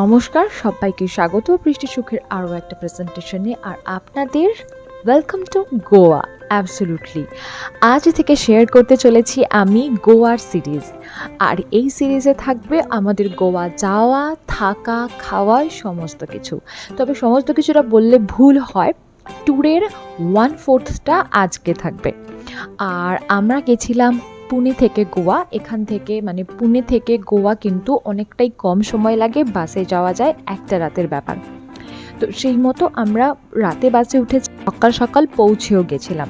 নমস্কার, সবাইকে স্বাগত। বৃষ্টি সুখের আরও একটা প্রেজেন্টেশনে আর আপনাদের ওয়েলকাম টু গোয়া অ্যাবসোলুটলি আজ থেকে শেয়ার করতে চলেছি আমি গোয়ার সিরিজ আর এই সিরিজে থাকবে আমাদের গোয়া যাওয়া, থাকা, খাওয়ার সমস্ত কিছু। তবে সমস্ত কিছুটা বললে ভুল হয়। ট্যুরের ওয়ান ফোর্থটা আজকে থাকবে। আর আমরা গেছিলাম পুনে থেকে গোয়া, এখান থেকে মানে পুনে থেকে গোয়া কিন্তু অনেকটাই কম সময় লাগে বাসে যাওয়া যায় একটা রাতের ব্যাপার। তো সেই মতো আমরা রাতে বাসে উঠে সকাল সকাল পৌঁছেও গেছিলাম।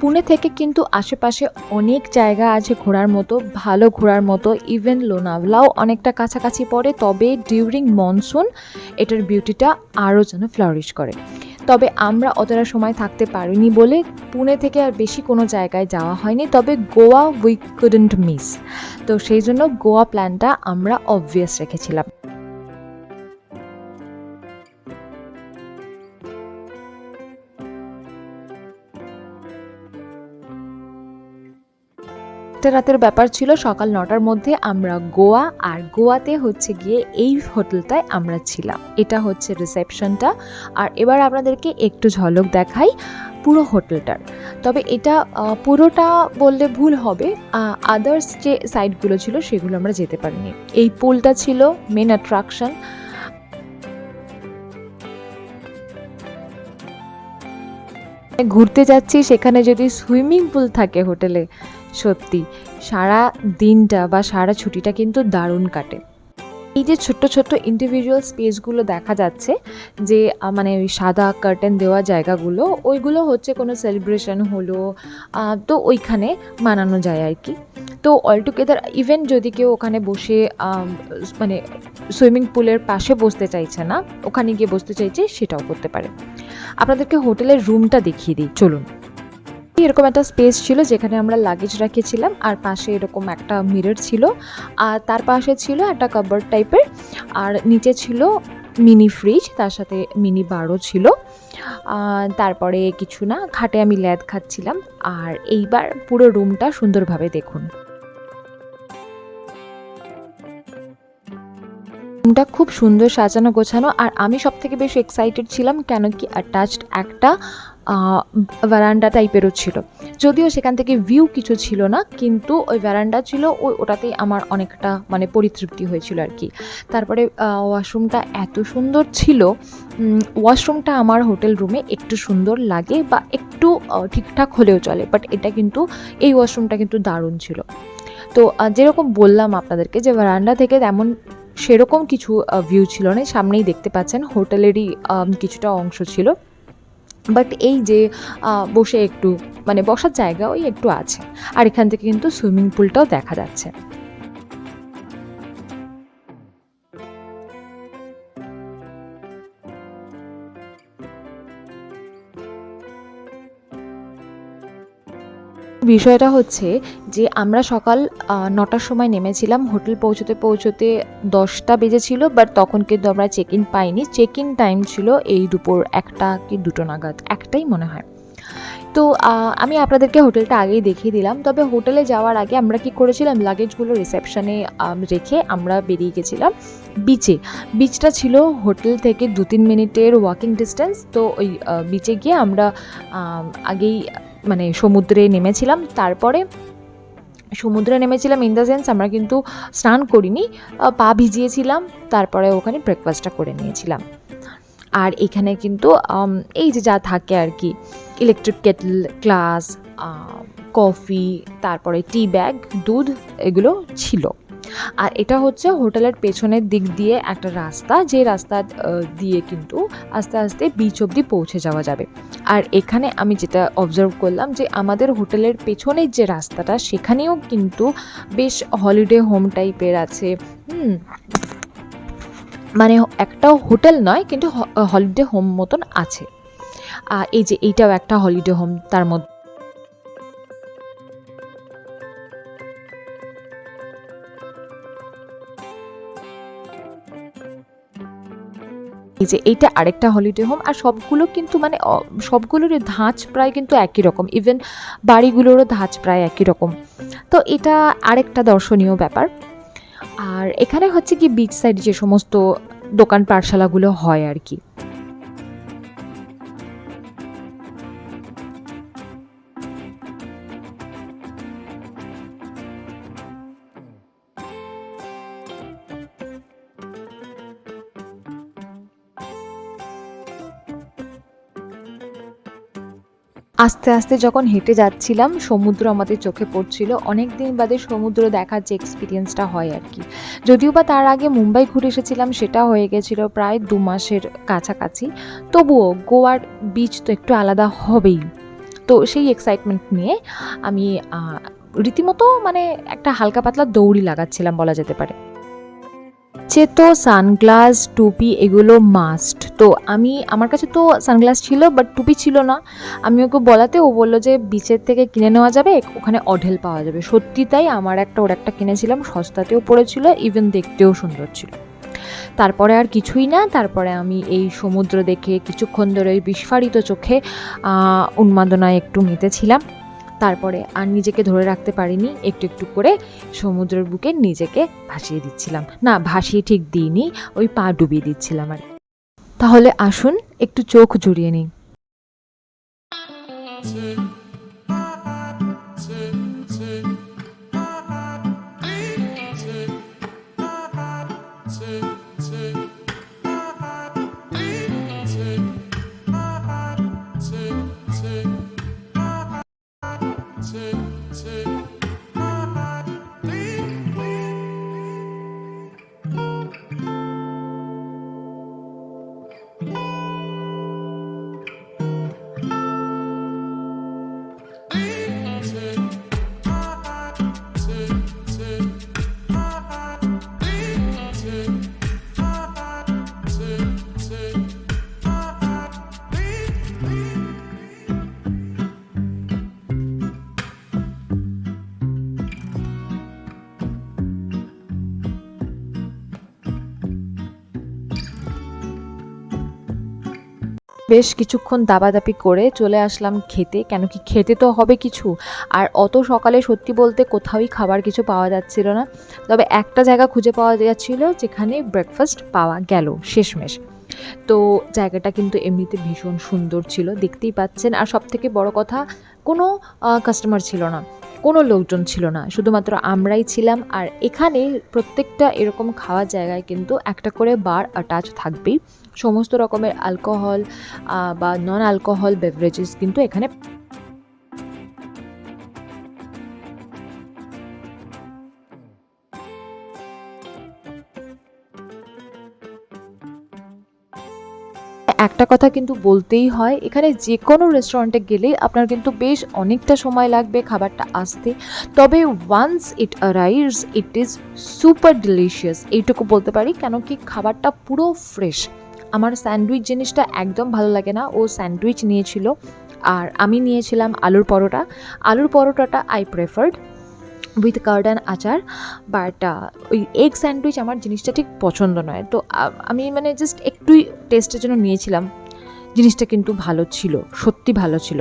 পুনে থেকে কিন্তু আশেপাশে অনেক জায়গা আছে ঘোরার মতো, ভালো ঘোরার মতো ইভেন লোনাভলাও অনেকটা কাছাকাছি পড়ে, তবে ডিউরিং মনসুন এটার বিউটিটা আরও যেন ফ্লারিশ করে। তবে আমরা অতটা সময় থাকতে পারিনি বলে পুনে থেকে আর বেশি কোনো জায়গায় যাওয়া হয়নি। তবে গোয়া উই কুডেন্ট মিস তো সেই জন্য গোয়া প্ল্যানটা আমরা অবভিয়াস রেখেছিলাম। একটা রাতের ব্যাপার ছিল, সকাল নটার মধ্যে আমরা গোয়া, আর গোয়াতে হচ্ছে গিয়ে এই হোটেলটায় আমরা ছিলাম। এটা হচ্ছে রিসেপশনটা। আর এবার আপনাদেরকে একটু ঝলক দেখাই পুরো হোটেলটার। তবে এটা পুরোটা বললে ভুল হবে আদার্স যে সাইডগুলো ছিল সেগুলো আমরা যেতে পারিনি। এই পুলটা ছিল মেন অ্যাট্রাকশন ঘুরতে যাচ্ছি, সেখানে যদি সুইমিং পুল থাকে হোটেলে, সত্যি, সারা দিনটা বা সারা ছুটিটা কিন্তু দারুণ কাটে। এই যে ছোট্ট ছোট্ট ইন্ডিভিজুয়াল স্পেসগুলো দেখা যাচ্ছে, যে মানে ওই সাদা কার্টেন দেওয়া জায়গাগুলো, ওইগুলো হচ্ছে কোনো সেলিব্রেশন হলো তো ওইখানে মানানো যায় আর কি। তো অলটুগেদার ইভেন যদি কেউ ওখানে বসে মানে সুইমিং পুলের পাশে বসতে চাইছে না, ওখানে গিয়ে বসতে চাইছে, সেটাও করতে পারে। আপনাদেরকে হোটেলের রুমটা দেখিয়ে দিই, চলুন। এরকম একটা স্পেস ছিল যেখানে আমরা লাগেজ রেখেছিলাম, আর পাশে এরকম একটা মিরর ছিল, আর তার পাশে ছিল একটা কাবার্ড টাইপের আর নিচে ছিল মিনি ফ্রিজ তার সাথে মিনি বারও ছিল। তারপরে কিছু না, খাটে আমি ল্যাদ খাচ্ছিলাম, আর এইবার পুরো রুমটা সুন্দরভাবে দেখুন। রুমটা খুব সুন্দর সাজানো গোছানো, আর আমি সব থেকে বেশি এক্সাইটেড ছিলাম কেন কি অ্যাটাচড একটা ভ্যারান্ডা টাইপেরও ছিল। যদিও সেখান থেকে ভিউ কিছু ছিল না, কিন্তু ওই ভ্যারান্ডা ছিল ওই ওটাতেই আমার অনেকটা মানে পরিতৃপ্তি হয়েছিল আর কি। তারপরে ওয়াশরুমটা এত সুন্দর ছিল ওয়াশরুমটা আমার হোটেল রুমে একটু সুন্দর লাগে বা একটু ঠিকঠাক হলেও চলে বাট এটা কিন্তু, এই ওয়াশরুমটা কিন্তু দারুণ ছিল। তো যেরকম বললাম আপনাদেরকে যে ভারান্ডা থেকে তেমন সেরকম কিছু ভিউ ছিল না, সামনেই দেখতে পাচ্ছেন হোটেলেরই কিছুটা অংশ ছিল। বাট এই যে বসে একটু মানে বসার জায়গা ওই একটু আছে। আর এখান থেকে কিন্তু সুইমিং পুলটাও দেখা যাচ্ছে। বিষয়টা হচ্ছে যে আমরা সকাল নটার সময় নেমেছিলাম। হোটেল পৌঁছতে পৌঁছতে দশটা বেজেছিল বাট তখন কিন্তু আমরা চেক ইন পাইনি। চেক ইন টাইম ছিল এই দুপুর একটা কি দুটো নাগাদ, একটাই মনে হয়। তো আমি আপনাদেরকে হোটেলটা আগেই দেখিয়ে দিলাম। তবে হোটেলে যাওয়ার আগে আমরা কি করেছিলাম? লাগেজগুলো রিসেপশনে রেখে আমরা বেরিয়ে গেছিলাম বিচে বিচটা ছিল হোটেল থেকে দু তিন মিনিটের ওয়াকিং ডিস্টেন্স তো ওই বিচে গিয়ে আমরা আগেই মানে সমুদ্রে নেমেছিলাম। তারপরে সমুদ্রে নেমেছিলাম ইন দ্য সেন্স আমরা কিন্তু স্নান করিনি পা ভিজিয়েছিলাম, তারপরে ওখানে ব্রেকফাস্টটা করে নিয়েছিলাম। আর এখানে কিন্তু এই যে যা থাকে আর কি ইলেকট্রিক কেটল গ্লাস কফি তারপরে টি ব্যাগ দুধ, এগুলো ছিল। আর এটা হচ্ছে হোটেলের পেছনের দিক দিয়ে একটা রাস্তা, যে রাস্তা দিয়ে কিন্তু আস্তে আস্তে বিচ অবধি পৌঁছে যাওয়া যাবে। আর এখানে আমি যেটা অবজার্ভ করলাম যে আমাদের হোটেলের পেছনের যে রাস্তাটা, সেখানেও কিন্তু বেশ হলিডে হোম টাইপের আছে। হুম মানে একটা হোটেল নয়, কিন্তু হলিডে হোম মতন আছে। এই যে এইটাও একটা হলিডে হোম তার মধ্যে এই যে এইটা আরেকটা হলিডে হোম আর সবগুলো কিন্তু মানে সবগুলোরই সবগুলোর ধাঁচ প্রায় কিন্তু একই রকম। ইভেন বাড়িগুলোরও ধাঁচ প্রায় একই রকম। তো এটা আরেকটা দর্শনীয় ব্যাপার। আর এখানে হচ্ছে কি বিচ সাইড যে সমস্ত দোকান পাঠশালাগুলো হয় আর কি। আস্তে আস্তে যখন হেঁটে যাচ্ছিলাম, সমুদ্র আমাদের চোখে পড়ছিল। অনেক দিন বাদে সমুদ্র দেখার যে এক্সপিরিয়েন্সটা হয় আর কি। যদিও বা তার আগে মুম্বাই ঘুরে এসেছিলাম, সেটা হয়ে গেছিল প্রায় দু মাসের কাছাকাছি। তবুও গোয়ার বিচ তো একটু আলাদা হবেই। তো সেই এক্সাইটমেন্ট নিয়ে আমি রীতিমতো মানে একটা হালকা পাতলা দৌড়ি লাগাচ্ছিলাম বলা যেতে পারে। যে তো সানগ্লাস টুপি এগুলো মাস্ট তো আমি, আমার কাছে তো সানগ্লাস ছিল বাট টুপি ছিল না। আমি ওকে বলাতে, ও বলল যে বিচের থেকে কিনে নেওয়া যাবে, ওখানে অঢেল পাওয়া যাবে। সত্যি তাই আমার একটা, ওর একটা কিনেছিলাম, সস্তাতেও পড়েছিল ইভেন দেখতেও সুন্দর ছিল। তারপরে আর কিছুই না, তারপরে আমি এই সমুদ্র দেখে কিছুক্ষণ ধরে বিস্ফারিত চোখে উন্মাদনায় একটু মেতেছিলাম। তারপরে আর নিজেকে ধরে রাখতে পারিনি, একটু একটু করে সমুদ্রের বুকে নিজেকে ভাসিয়ে দিচ্ছিলাম। না, ভাসিয়ে ঠিক দিইনি, ওই পা ডুবিয়ে দিচ্ছিলাম আর তাহলে আসুন, একটু চোখ জুড়িয়ে নিই। বেশ কিছুক্ষণ দাবাদাপি করে চলে আসলাম খেতে। কেন কি খেতে তো হবে কিছু। আর অত সকালে সত্যি বলতে কোথাওই খাবার কিছু পাওয়া যাচ্ছিল না। তবে একটা জায়গা খুঁজে পাওয়া যাচ্ছিল যেখানে ব্রেকফাস্ট পাওয়া গেল শেষমেশ। তো জায়গাটা কিন্তু এমনিতে ভীষণ সুন্দর ছিল, দেখতেই পাচ্ছেন। আর সব থেকে বড় কথা, কোনো কাস্টমার ছিল না। কোনো লোকজন ছিল না। শুধুমাত্র আমরাই ছিলাম। আর এখানে প্রত্যেকটা এরকম খাওয়ার জায়গায় কিন্তু একটা করে বার অ্যাটাচ থাকবেই। সমস্ত রকমের অ্যালকোহল বা নন অ্যালকোহল বেভারেজেস কিন্তু এখানে একটা কথা কিন্তু বলতেই হয়, এখানে যে কোনো রেস্টুরেন্টে গেলে আপনার কিন্তু বেশ অনেকটা সময় লাগবে খাবারটা আসতে। তবে once it arrives it is super delicious এইটুকু বলতে পারি কেন কি খাবারটা পুরো ফ্রেশ আমার স্যান্ডউইচ জিনিসটা একদম ভালো লাগে না। ও স্যান্ডউইচ নিয়েছিল আর আমি নিয়েছিলাম আলুর পরোটা। আলুর পরোটাটা I preferred with curd and আচার বাট ওই এগ স্যান্ডউইচ আমার জিনিসটা ঠিক পছন্দ নয়। তো আমি মানে জাস্ট একটুই টেস্টের জন্য নিয়েছিলাম। জিনিসটা কিন্তু ভালো ছিল, সত্যি ভালো ছিল।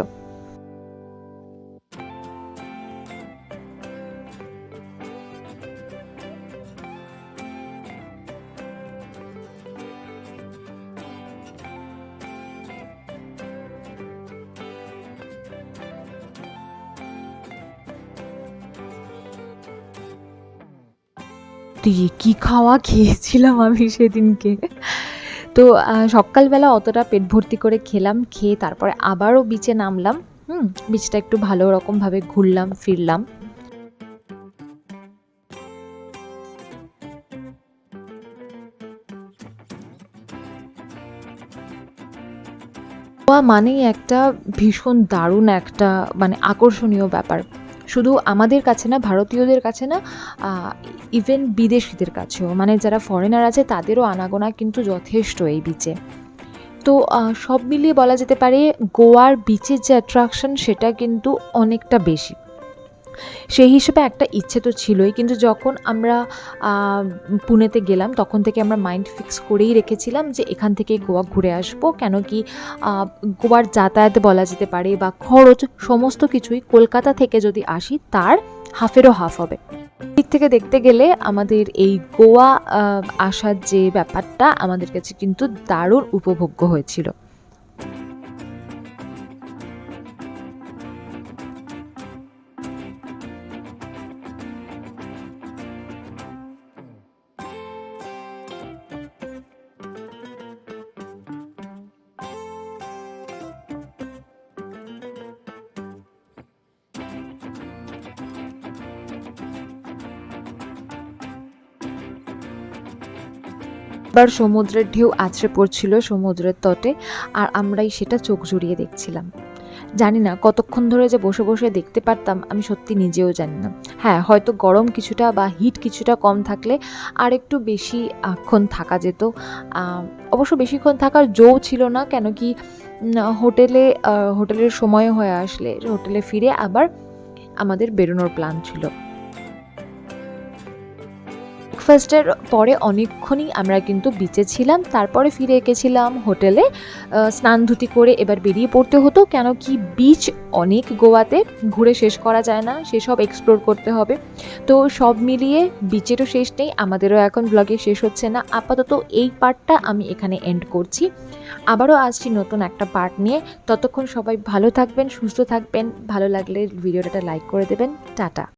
দিয়ে কি খাওয়া খেয়েছিলাম আমি সেদিনকে? তো সকালবেলা অতটা পেট ভর্তি করে খেলাম, খেয়ে তারপরে আবারও বিচে নামলাম, হুম বিচটা একটু ভালো রকমভাবে ঘুরলাম, ফিরলাম। গোয়া মানেই একটা ভীষণ দারুণ একটা মানে আকর্ষণীয় ব্যাপার। শুধু আমাদের কাছে না, ভারতীয়দের কাছে না ইভেন বিদেশিদের কাছেও। মানে যারা ফরেনার আছে, তাদেরও আনাগোনা কিন্তু যথেষ্ট এই বিচে তো সব মিলিয়ে বলা যেতে পারে গোয়ার বিচের যে অ্যাট্রাকশন সেটা কিন্তু অনেকটা বেশি। সেই হিসেবে একটা ইচ্ছে তো ছিলই, কিন্তু যখন আমরা পুনেতে গেলাম, তখন থেকে আমরা মাইন্ড ফিক্স করেই রেখেছিলাম যে এখান থেকে গোয়া ঘুরে আসব। কেন কি গোয়ার যাতায়াত বলা যেতে পারে বা খরচ, সমস্ত কিছুই কলকাতা থেকে যদি আসি, তার হাফেরও হাফ হবে। দিক থেকে দেখতে গেলে আমাদের এই গোয়া আসার যে ব্যাপারটা আমাদের কাছে কিন্তু দারুণ উপভোগ্য হয়েছিল। এবার সমুদ্রের ঢেউ আছড়ে পড়ছিল সমুদ্রের তটে, আর আমরাই সেটা চোখ জুড়িয়ে দেখছিলাম। জানি না কতক্ষণ ধরে যে বসে বসে দেখতে পারতাম, আমি সত্যি নিজেও জানি না। হ্যাঁ হয়তো গরম কিছুটা বা হিট কিছুটা কম থাকলে আর একটু বেশি ক্ষণ থাকা যেত। অবশ্য বেশিক্ষণ থাকার জো ছিল না, কেন কি হোটেলে হোটেলের সময় হয়ে আসলে হোটেলে ফিরে আবার আমাদের বেরোনোর প্ল্যান ছিল। ব্রেকফাস্টের পরে অনেকক্ষণই আমরা কিন্তু বিচে ছিলাম। তারপরে ফিরে এঁকেছিলাম হোটেলে। স্নান ধুতি করে এবার বেরিয়ে পড়তে হতো। কেন কি বিচ অনেক গোয়াতে ঘুরে শেষ করা যায় না, সেসব এক্সপ্লোর করতে হবে। তো সব মিলিয়ে বিচেরও শেষ নেই, আমাদেরও এখন ব্লগে শেষ হচ্ছে না। আপাতত এই পার্টটা আমি এখানে এন্ড করছি। আবারও আসছি নতুন একটা পার্ট নিয়ে। ততক্ষণ সবাই ভালো থাকবেন, সুস্থ থাকবেন। ভালো লাগলে ভিডিওটা লাইক করে দেবেন। টাটা।